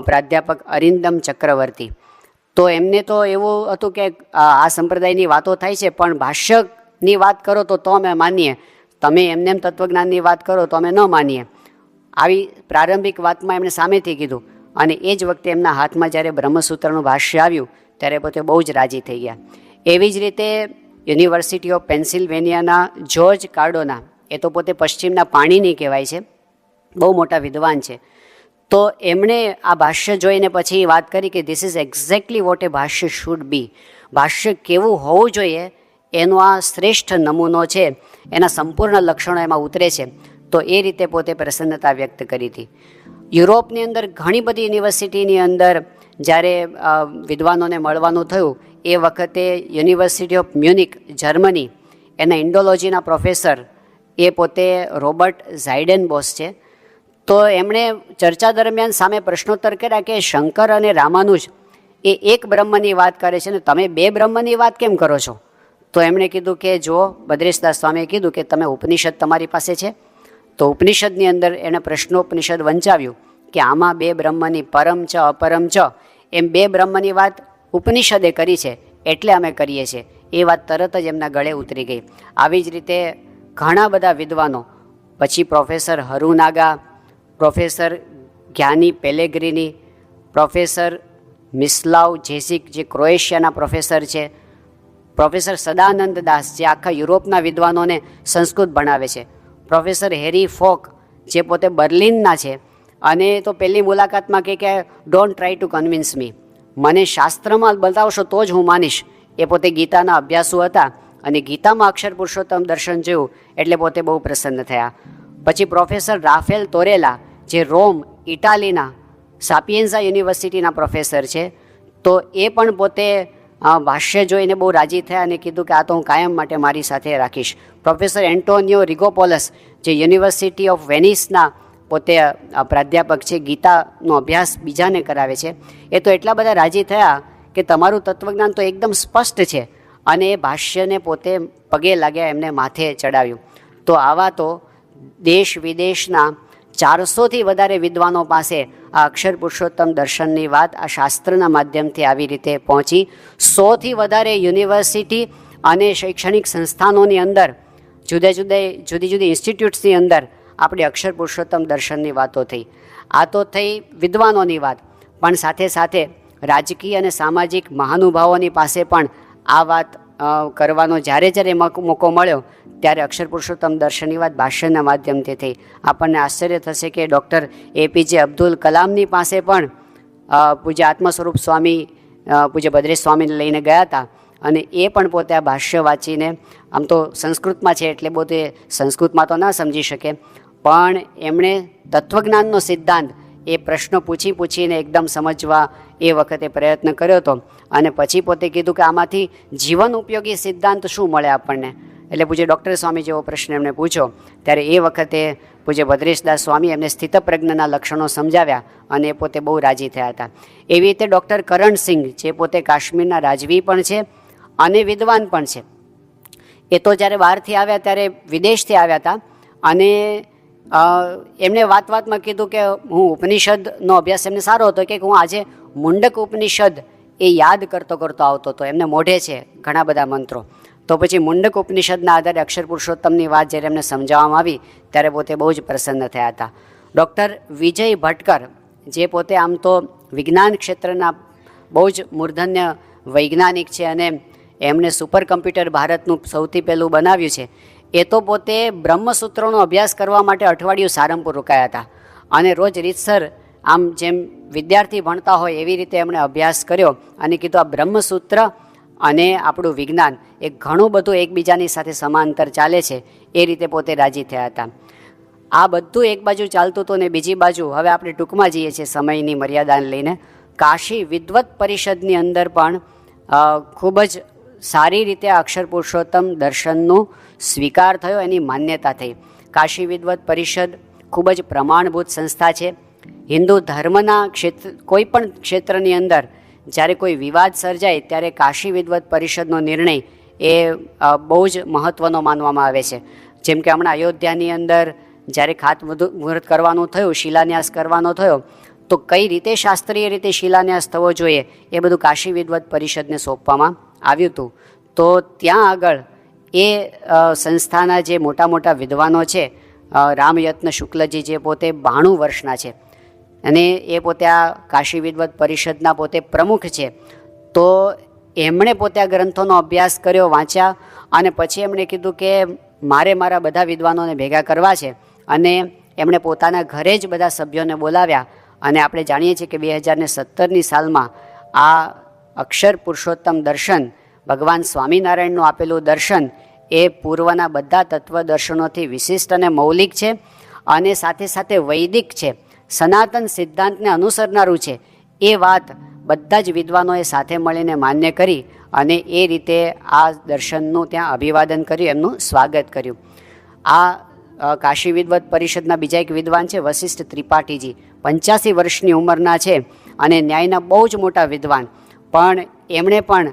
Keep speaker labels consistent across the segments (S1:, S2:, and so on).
S1: પ્રાધ્યાપક અરિંદમ ચક્રવર્તી. તો એમને તો એવું હતું કે, આ સંપ્રદાયની વાતો થાય છે, પણ ભાષ્યની વાત કરો તો તો અમે માનીએ. તમે એમને એમ તત્વજ્ઞાનની વાત કરો તો અમે ન માનીએ. આવી પ્રારંભિક વાતમાં એમણે સામેથી કીધું. અને એ જ વખતે એમના હાથમાં જ્યારે બ્રહ્મસૂત્રનું ભાષ્ય આવ્યું, ત્યારે પોતે બહુ જ રાજી થઈ ગયા. એવી જ રીતે યુનિવર્સિટી ઓફ પેન્સિલ્વેનિયાના જ્યોર્જ કાર્ડોના, એ તો પોતે પશ્ચિમના પાણીની કહેવાય છે, બહુ મોટા વિદ્વાન છે. તો એમણે આ ભાષ્ય જોઈને પછી વાત કરી કે this is exactly what a bhashya should be ભાષ્ય કેવું હોવું જોઈએ એનો આ શ્રેષ્ઠ નમૂનો છે, એના સંપૂર્ણ લક્ષણો એમાં ઉતરે છે. તો એ રીતે પોતે પ્રસન્નતા વ્યક્ત કરી હતી. યુરોપની અંદર ઘણી બધી યુનિવર્સિટીની અંદર જ્યારે વિદ્વાનોને મળવાનું થયું, એ વખતે યુનિવર્સિટી ઓફ મ્યુનિક, જર્મની, એના ઇન્ડોલોજીના પ્રોફેસર એ પોતે રોબર્ટ ઝાઇડન બોસ છે. તો એમણે ચર્ચા દરમિયાન સામે પ્રશ્નોત્તર કર્યા કે શંકર અને રામાનુજ એ એક બ્રહ્મની વાત કરે છે ને તમે બે બ્રહ્મની વાત કેમ કરો છો? તો એમણે કીધું કે જો બદ્રેશદાસ સ્વામીએ કીધું કે તમે ઉપનિષદ તમારી પાસે છે. તો ઉપનિષદની અંદર એણે પ્રશ્નોપનિષદ વંચાવ્યું કે આમાં બે બ્રહ્મની પરમ ચ અપરમ ચ એમ બે બ્રહ્મની વાત ઉપનિષદે કરી છે, એટલે અમે કરીએ છીએ. એ વાત તરત જ એમના ગળે ઉતરી ગઈ. આવી જ રીતે ઘણા બધા વિદ્વાનો, પછી પ્રોફેસર હરુનાગા પ્રોફેસર જ્ઞાની પેલેગ્રીની, પ્રોફેસર મિસ્લાવ જેસિક જે ક્રોએશિયાના પ્રોફેસર છે, પ્રોફેસર સદાનંદ દાસ જે આખા યુરોપના વિદ્વાનોને સંસ્કૃત ભણાવે છે, પ્રોફેસર હેરી ફોક જે પોતે બર્લિનના છે, અને તો પહેલી મુલાકાતમાં કહે કે don't try to convince me મને શાસ્ત્રમાં બતાવશો તો જ હું માનીશ. એ પોતે ગીતાના અભ્યાસુ હતા અને ગીતામાં અક્ષર પુરુષોત્તમ દર્શન જોયું એટલે પોતે બહુ પ્રસન્ન થયા. પછી પ્રોફેસર રાફેલ તોરેલા જે રોમ, ઇટાલીના સાપિયન્ઝા યુનિવર્સિટીના પ્રોફેસર છે, તો એ પણ પોતે ભાષ્ય જોઈને બહુ રાજી થયા અને કીધું કે આ તો હું કાયમ માટે મારી સાથે રાખીશ. પ્રોફેસર એન્ટોનિયો રિગોપોલસ, જે યુનિવર્સિટી ઓફ વેનિસના પોતે પ્રાધ્યાપક છે, ગીતાનો અભ્યાસ બીજાને કરાવે છે, એ તો એટલા બધા રાજી થયા કે તમારું તત્વજ્ઞાન તો એકદમ સ્પષ્ટ છે અને એ ભાષ્યને પોતે પગે લાગ્યા, એમને માથે ચડાવ્યું. તો આવા તો દેશ વિદેશના ચારસોથી વધારે વિદ્વાનો પાસે આ અક્ષર પુરુષોત્તમ દર્શનની વાત આ શાસ્ત્રના માધ્યમથી આવી રીતે પહોંચી. સોથી વધારે યુનિવર્સિટી અને શૈક્ષણિક સંસ્થાનોની અંદર, જુદા જુદા, જુદી જુદી ઇન્સ્ટિટ્યૂટ્સની અંદર આપણી અક્ષર પુરુષોત્તમ દર્શનની વાતો થઈ. આ તો થઈ વિદ્વાનોની વાત, પણ સાથે સાથે રાજકીય અને સામાજિક મહાનુભાવોની પાસે પણ આ વાત કરવાનો જ્યારે જ્યારે મોકો મળ્યો, ત્યારે અક્ષર પુરુષોત્તમ દર્શનની વાત ભાષ્યના માધ્યમથી થઈ. આપણને આશ્ચર્ય થશે કે ડૉક્ટર એપીજે અબ્દુલ કલામની પાસે પણ પૂજ્ય આત્મ સ્વરૂપ સ્વામી પૂજ્ય ભદ્રેશ સ્વામીને લઈને ગયા હતા. અને એ પણ પોતે આ ભાષ્ય વાંચીને, આમ તો સંસ્કૃતમાં છે એટલે પોતે સંસ્કૃતમાં તો ના સમજી શકે, પણ એમણે તત્વજ્ઞાનનો સિદ્ધાંત એ પ્રશ્નો પૂછી પૂછીને એકદમ સમજવા એ વખતે પ્રયત્ન કર્યો હતો. અને પછી પોતે કીધું કે આમાંથી જીવન ઉપયોગી સિદ્ધાંત શું મળે આપણને? એટલે પૂજ્ય ડૉક્ટર સ્વામી જેવો પ્રશ્ન એમણે પૂછ્યો. ત્યારે એ વખતે પૂજ્ય ભદ્રેશદાસ સ્વામી એમને સ્થિતપ્રજ્ઞના લક્ષણો સમજાવ્યા અને એ પોતે બહુ રાજી થયા હતા. એવી રીતે ડૉક્ટર કરણસિંહ, જે પોતે કાશ્મીરના રાજવી પણ છે અને વિદ્વાન પણ છે. એ તો જ્યારે બહારથી આવ્યા ત્યારે વિદેશથી આવ્યા હતા અને એમણે વાત વાતમાં કીધું કે હું ઉપનિષદનો અભ્યાસ એમને સારો હતો. કે હું આજે મુંડક ઉપનિષદ એ યાદ કરતો કરતો આવતો હતો. એમને મોઢે છે ઘણા બધા મંત્રો. તો પછી મુંડક ઉપનિષદના આધારે અક્ષર પુરુષોત્તમની વાત જ્યારે એમને સમજાવવામાં આવી, ત્યારે પોતે બહુ જ પ્રસન્ન થયા હતા. ડૉક્ટર વિજય ભટકર જે પોતે આમ તો વિજ્ઞાન ક્ષેત્રના બહુ જ મૂર્ધન્ય વૈજ્ઞાનિક છે અને એમણે સુપર કમ્પ્યુટર ભારતનું સૌથી પહેલું બનાવ્યું છે. એ તો પોતે બ્રહ્મસૂત્રોનો અભ્યાસ કરવા માટે અઠવાડિયું સારંગપુર રોકાયા હતા. અને રોજ રીતસર આમ જેમ વિદ્યાર્થી ભણતા હોય એવી રીતે એમણે અભ્યાસ કર્યો અને કીધું આ બ્રહ્મસૂત્ર અને આપણું વિજ્ઞાન એ ઘણું બધું એકબીજાની સાથે સમાંતર ચાલે છે, એ રીતે પોતે રાજી થયા હતા. આ બધું એક બાજુ ચાલતું હતું ને બીજી બાજુ હવે આપણે ટૂંકમાં જઈએ છીએ સમયની મર્યાદાને લઈને. કાશી વિદ્વત પરિષદની અંદર પણ ખૂબ જ સારી રીતે અક્ષર પુરુષોત્તમ દર્શનનું સ્વીકાર થયો એની માન્યતા થઈ. કાશી વિદ્વત પરિષદ ખૂબ જ પ્રમાણભૂત સંસ્થા છે. હિન્દુ ધર્મના ક્ષેત્ર, કોઈ પણ ક્ષેત્રની અંદર જ્યારે કોઈ વિવાદ સર્જાય ત્યારે કાશી વિદ્વત પરિષદનો નિર્ણય એ બહુ જ મહત્ત્વનો માનવામાં આવે છે. જેમ કે હમણાં અયોધ્યાની અંદર જ્યારે ખાત મુહૂર્ત કરવાનું થયું, શિલાન્યાસ કરવાનો થયો, તો કઈ રીતે શાસ્ત્રીય રીતે શિલાન્યાસ થવો જોઈએ એ બધું કાશી વિદવત પરિષદને સોંપવામાં આવ્યું હતું. તો ત્યાં આગળ એ સંસ્થાના જે મોટા મોટા વિદ્વાનો છે રામયત્ન શુક્લજી જે પોતે બાણું વર્ષના છે, અને એ પોતે આ કાશી વિદવત પરિષદના પોતે પ્રમુખ છે, તો એમણે પોતે આ ગ્રંથોનો અભ્યાસ કર્યો, વાંચ્યા, અને પછી એમણે કીધું કે મારે મારા બધા વિદ્વાનોને ભેગા કરવા છે, અને એમણે પોતાના ઘરે જ બધા સભ્યોને બોલાવ્યા, અને આપણે જાણીએ છીએ કે બે હજાર ને સત્તરની સાલમાં આ અક્ષર પુરુષોત્તમ દર્શન ભગવાન સ્વામિનારાયણનું આપેલું દર્શન એ પૂર્વના બધા તત્વ દર્શનોથી વિશિષ્ટ અને મૌલિક છે અને સાથે સાથે વૈદિક છે. સનાતન સિદ્ધાંતને અનુસરનારું છે. એ વાત બધા જ વિદ્વાનોએ સાથે મળીને માન્ય કરી અને એ રીતે આ દર્શનનું ત્યાં અભિવાદન કર્યું, એમનું સ્વાગત કર્યું. આ કાશી વિદવત પરિષદના બીજા એક વિદ્વાન છે, વશિષ્ઠ ત્રિપાઠીજી. પંચ્યાસી વર્ષની ઉંમરના છે અને ન્યાયના બહુ જ મોટા વિદ્વાન. પણ એમણે પણ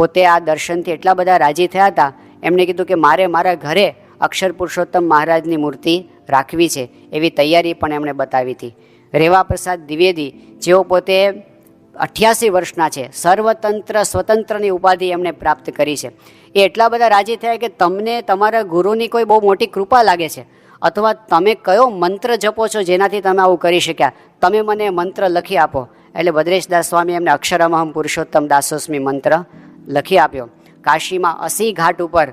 S1: પોતે આ દર્શનથી એટલા બધા રાજી થયા હતા, એમણે કીધું કે મારે મારા ઘરે અક્ષર પુરુષોત્તમ મહારાજની મૂર્તિ રાખવી છે, એવી તૈયારી પણ એમણે બતાવી હતી. રેવા પ્રસાદ દ્વિવેદી, જેઓ પોતે અઠ્યાસી વર્ષના છે, સર્વતંત્ર સ્વતંત્રની ઉપાધિ એમણે પ્રાપ્ત કરી છે. એ એટલા બધા રાજી થયા કે તમને તમારા ગુરુની કોઈ બહુ મોટી કૃપા લાગે છે, અથવા તમે કયો મંત્ર જપો છો જેનાથી તમે આવું કરી શક્યા? તમે મને મંત્ર લખી આપો. એટલે ભદ્રેશદાસ સ્વામી એમને અક્ષરમહમ પુરુષોત્તમ દાસોસ્મી મંત્ર લખી આપ્યો. કાશીમાં અસી ઘાટ ઉપર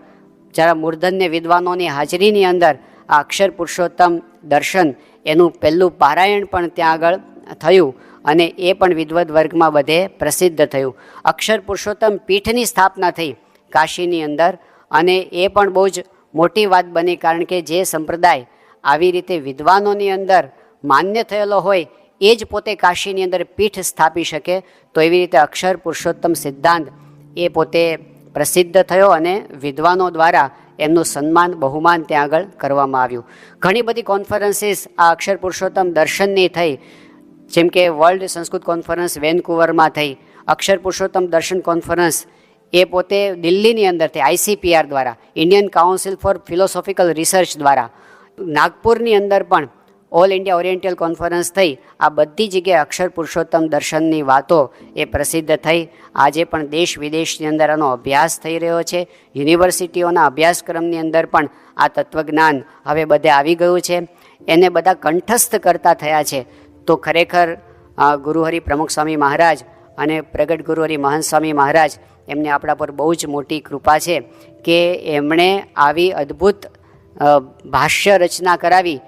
S1: જરા મૂર્ધન્ય વિદ્વાનોની હાજરીની અંદર આ અક્ષર પુરુષોત્તમ દર્શન એનું પહેલું પારાયણ પણ ત્યાં આગળ થયું અને એ પણ વિદ્વત વર્ગમાં બધે પ્રસિદ્ધ થયું. અક્ષર પુરુષોત્તમ પીઠની સ્થાપના થઈ કાશીની અંદર અને એ પણ બહુ જ મોટી વાત બની કારણ કે જે સંપ્રદાય આવી રીતે વિદ્વાનોની અંદર માન્ય થયેલો હોય એ જ પોતે કાશીની અંદર પીઠ સ્થાપી શકે તો એવી રીતે અક્ષર પુરુષોત્તમ સિદ્ધાંત એ પોતે પ્રસિદ્ધ થયો અને વિદ્વાનો દ્વારા એમનું સન્માન, બહુમાન ત્યાં આગળ કરવામાં આવ્યું. ઘણી બધી કોન્ફરન્સીસ આ અક્ષર પુરુષોત્તમ દર્શનની થઈ. જેમ કે વર્લ્ડ સંસ્કૃત કોન્ફરન્સ વેનકુવરમાં થઈ. અક્ષર પુરુષોત્તમ દર્શન કોન્ફરન્સ એ પોતે દિલ્હીની અંદર થઈ આઈસીપીઆર દ્વારા Indian Council for Philosophical Research દ્વારા. નાગપુરની અંદર પણ ઓલ ઇન્ડિયા ઓરિએન્ટલ કોન્ફરન્સ થઈ. આ બધી જગ્યાએ અક્ષર પુરુષોત્તમ દર્શનની વાતો એ પ્રસિદ્ધ થઈ. આજે પણ દેશ વિદેશની અંદર આનો અભ્યાસ થઈ રહ્યો છે. યુનિવર્સિટીઓના અભ્યાસક્રમની અંદર પણ આ તત્વજ્ઞાન હવે બધે આવી ગયું છે. એને બધા કંઠસ્થ કરતા થયા છે. તો ખરેખર ગુરુહરિ પ્રમુખ સ્વામી મહારાજ અને પ્રગટ ગુરુહરિ મહંત સ્વામી મહારાજ એમને આપણા પર બહુ જ મોટી કૃપા છે કે એમણે આવી અદ્ભુત ભાષ્ય રચના કરાવી.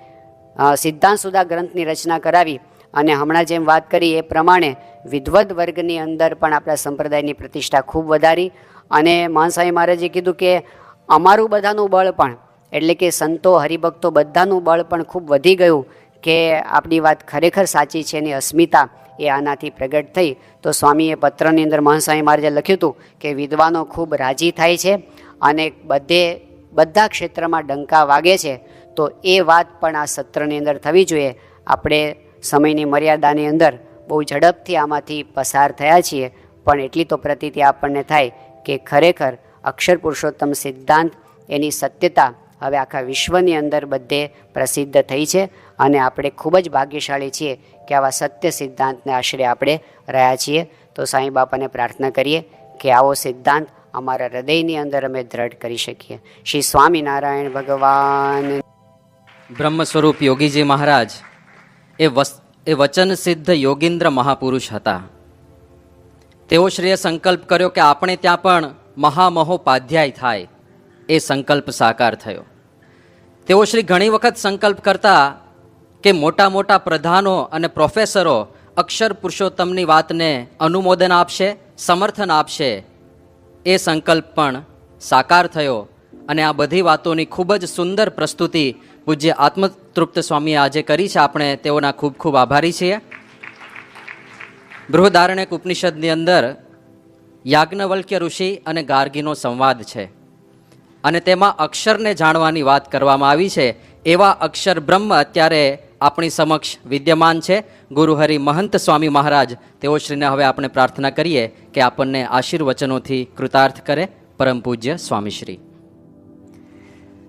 S1: સિદ્ધાંત સુધા ગ્રંથની રચના કરાવી અને હમણાં જેમ વાત કરી એ પ્રમાણે વિદ્વત વર્ગની અંદર પણ આપણા સંપ્રદાયની પ્રતિષ્ઠા ખૂબ વધારી અને મહંત મહારાજે કીધું કે અમારું બધાનું બળ પણ, એટલે કે સંતો, હરિભક્તો બધાનું બળ પણ ખૂબ વધી ગયું કે આપણી વાત ખરેખર સાચી છે એની અસ્મિતા એ આનાથી પ્રગટ થઈ. તો સ્વામીએ પત્રની અંદર મહંત મહારાજે લખ્યું હતું કે વિદ્વાનો ખૂબ રાજી થાય છે અને બધે, બધા ક્ષેત્રમાં ડંકા વાગે છે. તો એ વાત પણ આ સત્રની અંદર થવી જોઈએ. આપણે સમયની મર્યાદાની અંદર બહુ ઝડપથી આમાંથી પસાર થયા છીએ, પણ એટલી તો પ્રતીતિ આપણને થાય કે ખરેખર અક્ષર પુરુષોત્તમ સિદ્ધાંત એની સત્યતા હવે આખા વિશ્વની અંદર બધે પ્રસિદ્ધ થઈ છે અને આપણે ખૂબ જ ભાગ્યશાળી છીએ કે આવા સત્ય સિદ્ધાંતને આશરે આપણે રહ્યા છીએ. તો સાંઈ બાપાને પ્રાર્થના કરીએ કે આવો સિદ્ધાંત અમારા હૃદયની અંદર અમે દ્રઢ કરી શકીએ. શ્રી સ્વામિનારાયણ ભગવાન.
S2: બ્રહ્મ સ્વરૂપ યોગીજી મહારાજ, એ વસ, એ વચન સિદ્ધ યોગીન્દ્ર મહાપુરુષ હતા. તેઓ શ્રીએ સંકલ્પ કર્યો કે આપણે ત્યાં પણ મહામહોપાધ્યાય થાય, એ સંકલ્પ સાકાર થયો. તેઓ શ્રી ઘણી વખત સંકલ્પ કરતા કે મોટા મોટા પ્રધાનો અને પ્રોફેસરો અક્ષર પુરુષોત્તમની વાતને અનુમોદન આપશે, સમર્થન આપશે, એ સંકલ્પ પણ સાકાર થયો અને આ બધી વાતોની ખૂબ જ સુંદર પ્રસ્તુતિ પૂજ્ય આત્મતૃપ્ત સ્વામીએ આજે કરી છે. આપણે તેઓના ખૂબ ખૂબ આભારી છીએ. બૃહદારણ્યક ઉપનિષદની અંદર યાજ્ઞવલ્ક્ય ઋષિ અને ગાર્ગીનો સંવાદ છે. અને તેમાં અક્ષરને જાણવાની વાત કરવામાં આવી છે. એવા અક્ષર બ્રહ્મ અત્યારે આપણી સમક્ષ વિદ્યમાન છે. ગુરુહરિ મહંત સ્વામી મહારાજ, તેઓ શ્રીને હવે આપણે પ્રાર્થના કરીએ કે આપણને આશીર્વચનોથી કૃતાર્થ કરે. પરમ પૂજ્ય સ્વામીશ્રી.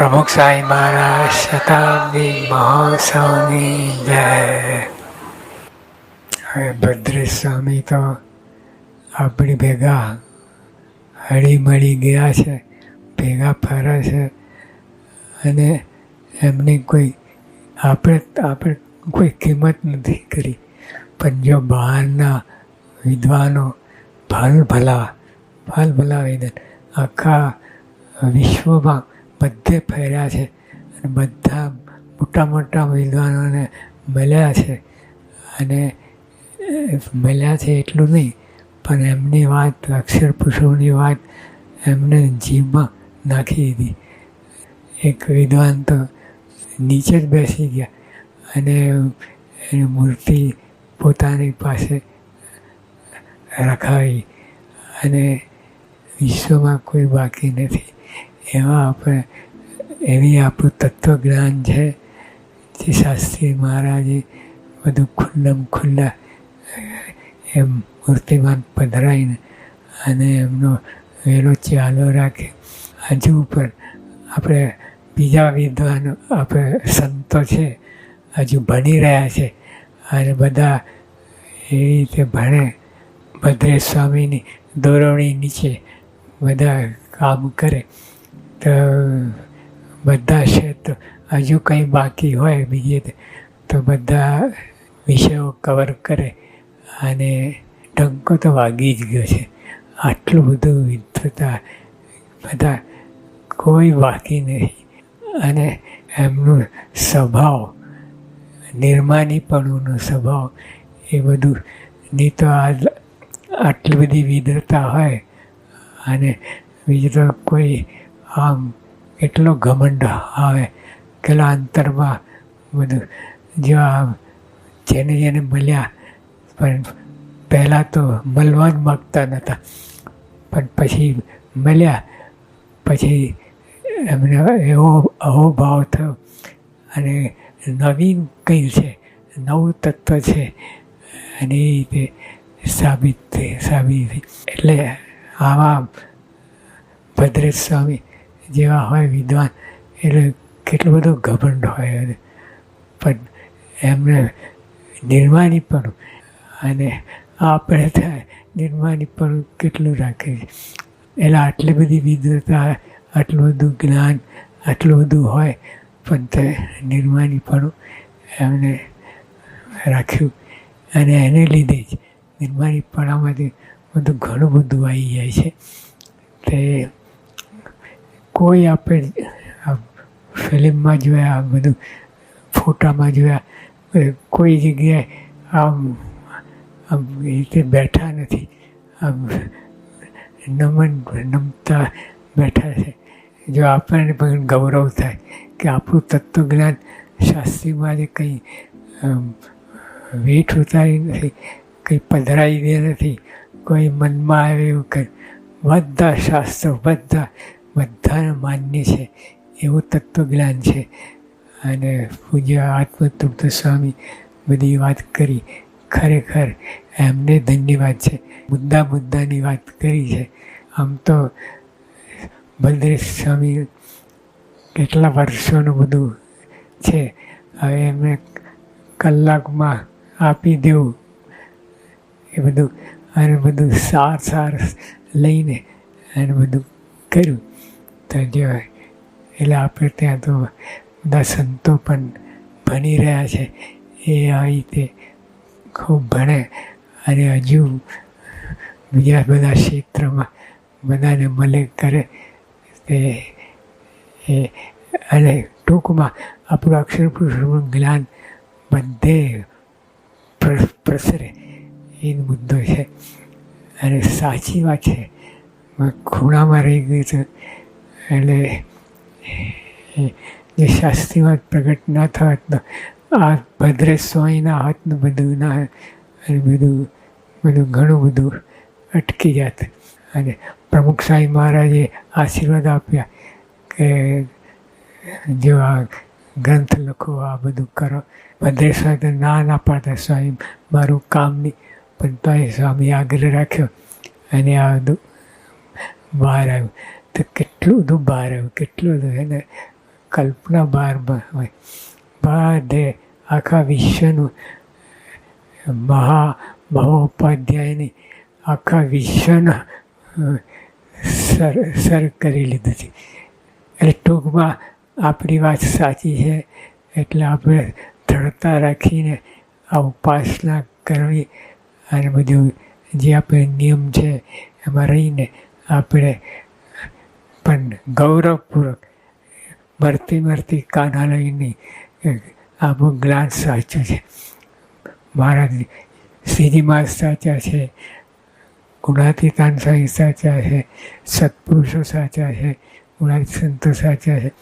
S3: પ્રમુખ સાંઈ મહારાજ, શતાબ્દી મહોત્સવની જય. હવે ભદ્રેશ સ્વામી તો આપણી ભેગા હળી મળી ગયા છે, ભેગા ફરે છે. અને એમની કોઈ આપણે આપણે કોઈ કિંમત નથી કરી. પણ જો બહારના વિદ્વાનો ભલ ભલા ભલ ભલા વિદ્વાન આખા વિશ્વમાં બધે ફર્યા છે અને બધા મોટા મોટા વિદ્વાનોને મળ્યા છે. અને મળ્યા છે એટલું નહીં, પણ એમની વાત, અક્ષર પુરુષોની વાત એમને જીભમાં નાખી દીધી. એક વિદ્વાન તો નીચે જ બેસી ગયા અને એની મૂર્તિ પોતાની પાસે રખાવી. અને વિશ્વમાં કોઈ બાકી નથી. એવા આપણે, એવી આપણું તત્વજ્ઞાન છે, જે શાસ્ત્રી મહારાજે બધું ખુલ્લમ ખુલ્લા, એમ મૂર્તિમાન પધરાઈને અને એમનો વેલો ચાલો રાખે. હજુ પણ આપણે બીજા વિદ્વાનો આપણે સંતો છે, હજુ ભણી રહ્યા છે. અને બધા એવી રીતે ભણે. ભદ્રેશ સ્વામીની દોરવણી નીચે બધા કામ કરે. તો બધા ક્ષેત્ર હજુ કંઈ બાકી હોય બીજે તો બધા વિષયો કવર કરે અને ડંકો તો વાગી જ ગયો છે. આટલું બધું વિદ્વતા બધા કોઈ બાકી નહીં. અને એમનું સ્વભાવ, નિર્માનીપણુંનો સ્વભાવ એ બધું નહીં તો આ આટલી બધી વિદ્વતા હોય અને બીજું તો કોઈ આમ એટલો ઘમંડ આવે પેલા અંતરમાં બધું જેવા જેને જેને મળ્યા, પણ પહેલાં તો મળવા જ માગતા નહોતા પણ પછી મળ્યા, પછી એમને એવો અહો ભાવ થયો. અને નવીન કંઈ છે, નવું તત્વ છે, અને એ રીતે સાબિત થઈ સાબિત થઈ. એટલે આવા ભદ્રેશ સ્વામી જેવા હોય વિદ્વાન, એટલે કેટલો બધો ઘમંડ હોય પણ એમને નિર્માણીપણું અને આપણે થાય નિર્માણીપણું કેટલું રાખે છે. એટલે આટલી બધી વિદ્વતા આટલું બધું જ્ઞાન, આટલું બધું હોય, પણ તે નિર્માણીપણું એમને રાખ્યું. અને એને લીધે જ નિર્માણીપણામાંથી બધું ઘણું બધું આવી જાય છે. તે કોઈ આપણે ફિલ્મમાં જોયા બધું ફોટામાં જોયા કોઈ જગ્યાએ આમ આમ એ રીતે બેઠા નથી. આમ નમન, નમતા બેઠા છે. જો આપણને પણ ગૌરવ થાય કે આપણું તત્વજ્ઞાન શાસ્ત્રીમાં જે કંઈ વેઠ ઉતારી નથી, કંઈ પધરાઈ દે નથી, કોઈ મનમાં આવે એવું કંઈ. બધા શાસ્ત્રો, બધા બધાને માન્ય છે. એવું તત્વજ્ઞાન છે. અને પૂજ્ય આત્મતૃપ્ત સ્વામી બધી વાત કરી. ખરેખર એમને ધન્યવાદ છે. મુદ્દા મુદ્દાની વાત કરી છે. આમ તો બલદેવ સ્વામી કેટલા વર્ષોનું બધું છે. હવે એમને કલાકમાં આપી દેવું. એ બધું અને બધું સાર સાર લઈને અને બધું કર્યું. તો જો, એટલે આપણે ત્યાં તો બધા સંતો પણ ભણી રહ્યા છે. એ આ રીતે ખૂબ ભણે. અને હજુ બીજા બધા ક્ષેત્રમાં બધાને મળે કરે. તે એ અને ટૂંકમાં આપણું અક્ષરપુરુષનું જ્ઞાન બધે પ્ર- પ્રસરે. એ મુદ્દો છે. અને સાચી વાત છે. ખૂણામાં રહી ગયું હતું એટલે જે શાસ્ત્રીમાં પ્રગટ ના થત તો આ ભદ્રે સ્વામીના હાથનું બધું ના બધું બધું ઘણું બધું અટકી જાત. અને પ્રમુખ સાંઈ મહારાજે આશીર્વાદ આપ્યા કે જો આ ગ્રંથ લખો, આ બધું કરો. ભદ્રે સ્વામી તો ના ના પાડતા સ્વામી, મારું કામ નહીં. પણ તો એ સ્વામી આગ્રહ રાખ્યો. અને આ બધું બહાર આવ્યું. તો કેટલું બધું બહાર આવ્યું કેટલું બધું એને કલ્પના બહાર હોય હોય. બધે આખા વિશ્વનું મહા મહોપાધ્યાયની આખા વિશ્વના સર સર કરી લીધું છે. એટલે ટૂંકમાં આપણી વાત સાચી છે. એટલે આપણે ધડતા રાખીને આ ઉપાસના કરવી અને બધું જે આપણે નિયમ છે, એમાં રહીને આપણે પણ ગૌરવપૂર્વક ભરતી મરતી કાના લઈને આપણું જ્ઞાન સાચું છે. મહારાજ શ્રીજીમાં સાચા છે, ગુણાતીતાન સ્વામી સાચા છે, સત્પુરુષો સાચા છે, ગુણાતી સંતો સાચા છે.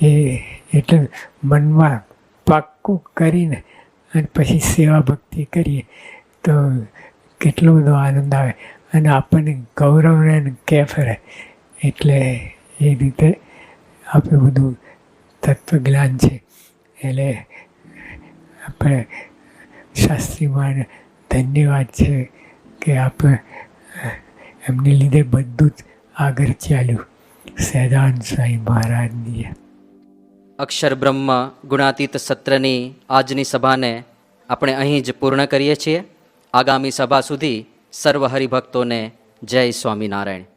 S3: એ એટલે મનમાં પાક્કું કરીને અને પછી સેવા ભક્તિ કરીએ તો કેટલો બધો આનંદ આવે અને આપણને ગૌરવ રહે અને કેફ રહે. એટલે એ રીતે આપણે બધું તત્વજ્ઞાન છે. એટલે આપણે શાસ્ત્રીમાં ધન્યવાદ છે કે આપણે એમને લીધે બધું જ આગળ ચાલ્યું. સહેદાન સાંઈ મહારાજની
S2: અક્ષર બ્રહ્મ ગુણાતીત સત્રની આજની સભાને આપણે અહીં જ પૂર્ણ કરીએ છીએ. આગામી સભા સુધી સર્વ હરિભક્તોને જય સ્વામિનારાયણ.